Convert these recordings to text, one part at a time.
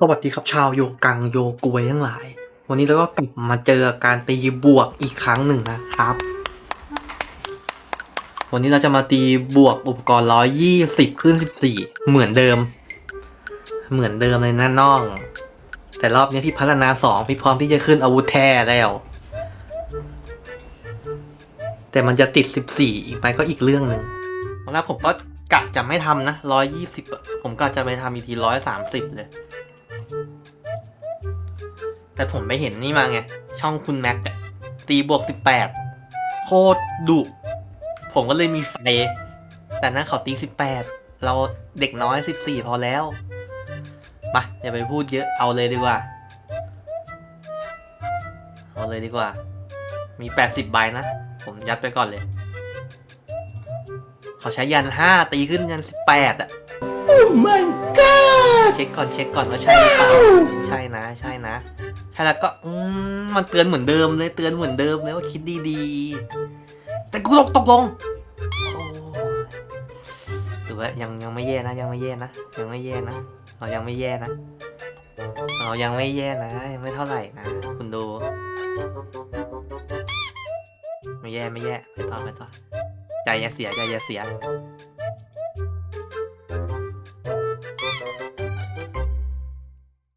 สวัสดีครับชาวโยกังโยกวยทั้งหลาย วันนี้เราก็กลับมาเจอการตีบวกอีกครั้งหนึ่งนะครับ วันนี้เราจะมาตีบวกอุปกรณ์ร้อยยี่สิบขึ้นสิบสี่เหมือนเดิม เหมือนเดิมเลยนะน้อง แต่รอบนี้พี่พัฒนาสองพี่พร้อมที่จะขึ้นอาวุธแท้แล้ว แต่มันจะติดสิบสี่อีกไหมก็อีกเรื่องหนึ่งตอนแรกผมก็กะจะไม่ทำนะร้อยยี่สิบผมกะจะไปทำอีกทีร้อยสามสิบเลย แต่ผมไปเห็นนี่มาไง ช่องคุณแม็กอะตีบวกสิบแปดโคตรดุผมก็เลยมีไฟ แต่นั้นเขาตีสิบแปดเราเด็กน้อยสิบสี่พอแล้วมาอย่าไปพูดเยอะเอาเลยดีกว่า เอาเลยดีกว่า มีแปดสิบใบนะ ผมยัดไปก่อนเลย เขาใช้ยันห้าตีขึ้นยันสิบแปดอะเช็คก่อนเช็คก่อนว่าใช่หรือเปล่าใช่นะใช่นะ ใช่แล้วก็อืมมันเตือนเหมือนเดิมเลยเตือนเหมือนเดิมเลยว่าคิดดีๆ แต่กูตกตกลงถือว่ายังยังไม่แย่นะ ยังไม่แย่นะยังไม่แย่นะเรายังไม่แย่นะเรายังไม่แย่นะยังไม่เท่าไหร่นะคุณดู ไม่แย่ไม่แย่ไปต่อไปต่อใจอย่าเสียใจอย่าเสีย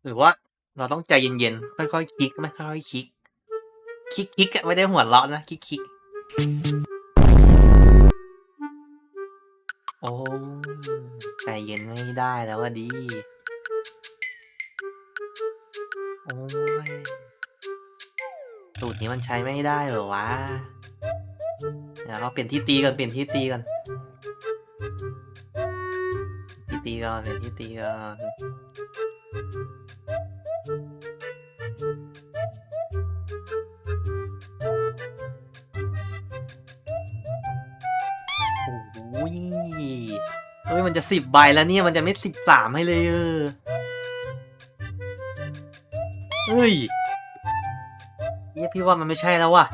หรือว่า เราต้องใจเย็นๆ ค่อยๆคลิกไหมค่อยๆคลิก คลิกคลิกอะไม่ได้หัวเราะนะคลิกคลิกโอ้ใจเย็นไม่ได้แล้วว่าดี โอ้ยสูตรนี้มันใช้ไม่ได้เหรอวะเดี๋ยวเราเปลี่ยนที่ตีก่อนเปลี่ยนที่ตีก่อนที่ตีก่อนเปลี่ยนที่ตีก่อน ยเฮ้ยมันจะสิบใบแล้วเนี่ยมันจะไม่สิบสามให้เลยเออเฮ้ยเียพี่ว่ามันไม่ใช่แล้วว่ะ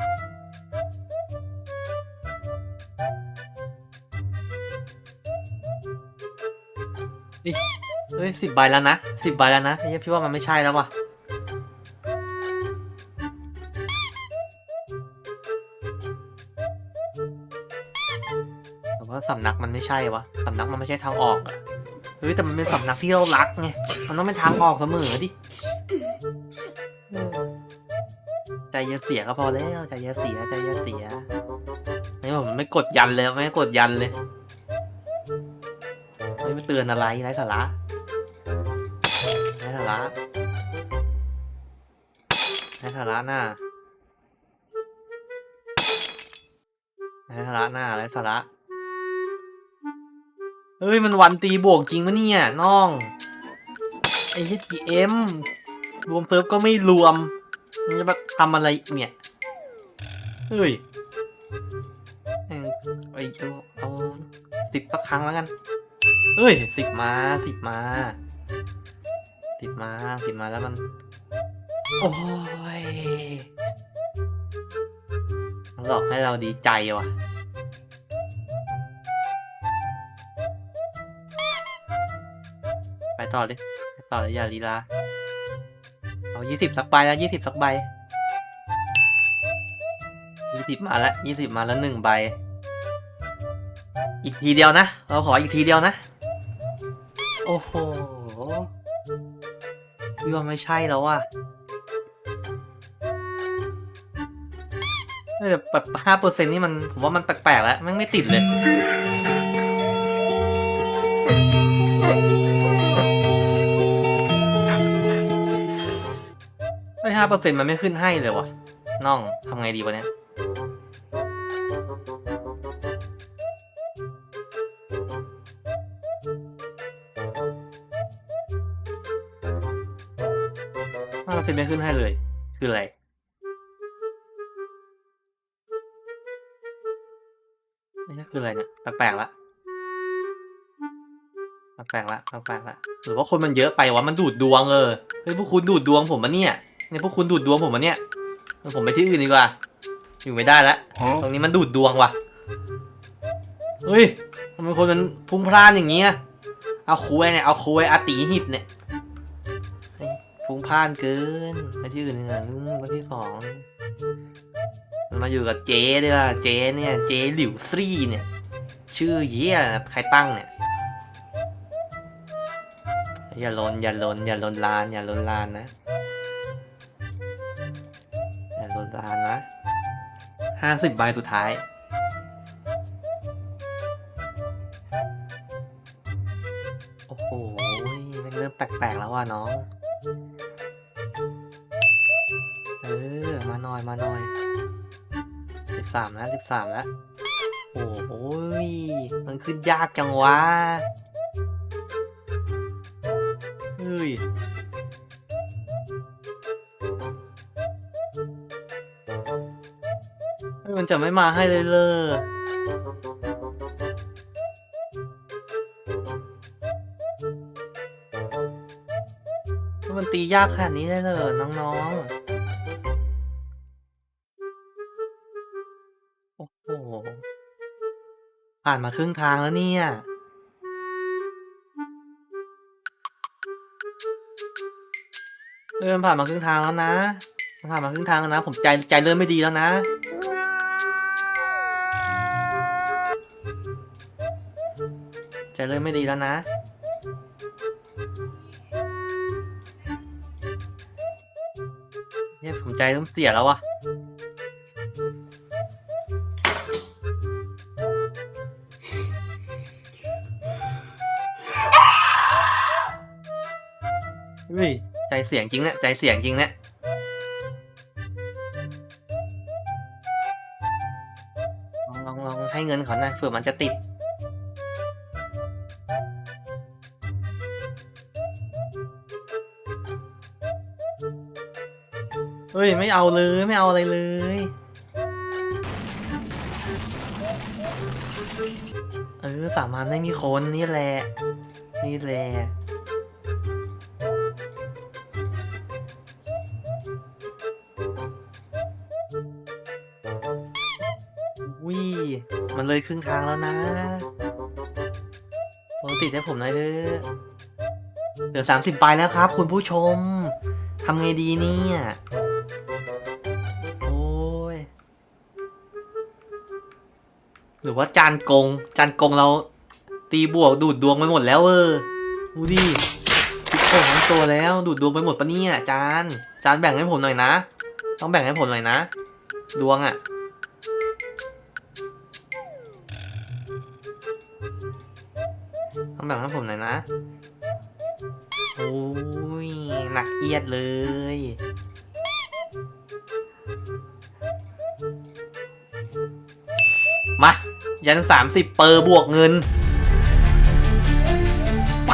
เฮ้ยสิบใบแล้วนะสิบใบแล้วนะเฮียพี่ว่ามันไม่ใช่แล้วว่ะ สำนักมันไม่ใช่วะสำนักมันไม่ใช่ทางออกอะเฮ้ยแต่มันเป็นสำนักที่เรารักไงมันต้องเป็นทางออกเสมอดิใจเย็นเสียก็พอแล้วใจเย็นเสียใจเย็นเสียนี่ผมไม่กดยันเลยไม่กดยันเลยไม่เตือนอะไรไร้สาระไร้สาระไร้สาระหน้าไร้สาระหน้าไร้สาระ เฮ้ยมันวันตีบวกจริงมะเนี่ยน้อง ไอ้ที่ทีเอ็มรวมเซิร์ฟก็ไม่รวม มันจะมาทำอะไรเนี่ย เฮ้ยไอ้เจ้าเอาสิบสักครั้งแล้วกันเฮ้ยสิบมาสิบมาสิบมาสิบมาแล้วมัน โอ้ยมันหลอกให้เราดีใจว่ะ ต่อเลยไปต่อเลยอย่าลีลาเอายี่สิบสักใบแล้วยี่สิบสักใบยี่สิบมาแล้วยี่สิบมาแล้วหนึ่งใบ อีกทีเดียวนะ เราขออีกทีเดียวนะ โอ้โหพี่ว่าไม่ใช่แล้วว่ะเออแบบห้าเปอร์เซ็นนี่มันผมว่ามันแปลกๆแล้วมันไม่ติดเลย ห้าเปอร์เซ็นต์มันไม่ขึ้นให้เลยวะน้องทำไงดีวะเนี่ยห้าเปอร์เซ็นต์ไม่ขึ้นให้เลย คืออะไรนี่คืออะไรเนี่ยแปลกๆละแปลกๆละแปลกๆละหรือว่าคนมันเยอะไปวะมันดูดดวงเออเฮ้ยพวกคุณดูดดวงผมมะเนี่ย เนี่ยพวกคุณดูดดวงผมมะเนี่ยงั้นผมไปที่อื่นดีกว่า อยู่ไม่ได้แล้วตรงนี้มันดูดดวงว่ะเฮ้ยทำไมคนมันพุ่งพล่านอย่างเงี้ยเอาคุยเนี่ยเอาคุยอาตีหิตเนี่ยไอ้ฟุ้งพล่านเกินไปที่อื่นเนี่ยอืมไปที่สองมันมาอยู่กับเจ๊ด้วยว่ะเจ๊เนี่ยเจ๊หลิวซี่เนี่ย ชื่อเยี่ยใครตั้งเนี่ยอย่าลนอย่าลนอย่าลนลานอย่าลนลานนะ 50 ใบสุดท้าย โอ้โหมันเริ่มแปลกๆแล้วว่ะน้อง เออ มาหน่อยมาหน่อย 13 แล้ว 13 แล้ว โอ้โหมันขึ้นยากจังวะเฮ้ย จะไม่มาให้เลยเลยมันตียากขนาดนี้เลยเหรอน้องๆ โอ้โห ผ่านมาครึ่งทางแล้วเนี่ยเริ่มผ่านมาครึ่งทางแล้วนะ ผ่านมาครึ่งทางแล้วนะ ผมใจใจเริ่มไม่ดีแล้วนะ ใจเริ่มไม่ดีแล้วนะ เนี่ยผมใจเริ่มเสียแล้ววะเฮ้ยใจเสียงจริงเนี่ยใจเสียงจริงเนี่ยลองลองลองให้เงินเขาหน่อยเผื่อมันจะติด เฮ้ยไม่เอาเลยไม่เอาอะไรเลย เออสามัญไม่มีคนนี่แหละ นี่แหละวิมันเลยครึ่งทางแล้วนะโอ้ติดให้ผมหน่อยเถอะเหลือสามสิบใบแล้วครับ คุณผู้ชมทำไงดีเนี่ย หรือว่าจานกง จานกงเราตีบวกดูดดวงไปหมดแล้วเออดูดิคิดโกงทั้งตัวแล้วดูดดวงไปหมดปะเนี่ยจานจานแบ่งให้ผมหน่อยนะ ต้องแบ่งให้ผมหน่อยนะ ดวงอะ่ะต้องแบ่งให้ผมหน่อยนะโอ้ยหนักเอียดเลย ยันสามสิบเปอร์บวกเงิน ไป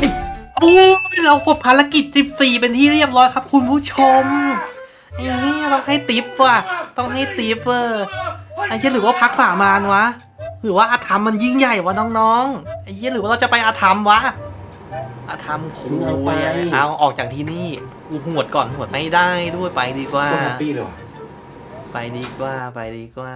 โอ้ยเรากดภารกิจสิบสี่เป็นที่เรียบร้อยครับ คุณผู้ชมไอ้นี่ต้องให้ติปว่ะ ต้องให้ติปเออไอ้เหี้ยหรือว่าพักสามานวะ หรือว่าอาธรรมมันยิ่งใหญ่วะน้องๆไอ้เหี้ยหรือว่าเราจะไปอาธรรมวะ อาธรรมโคุยเอาออกจากที่นี่กูหวดก่อนหวดไม่ได้ด้วยไปดีกว่า โคตรแฮปปี้เลยว่ะ ไปดีกว่าไปดีกว่า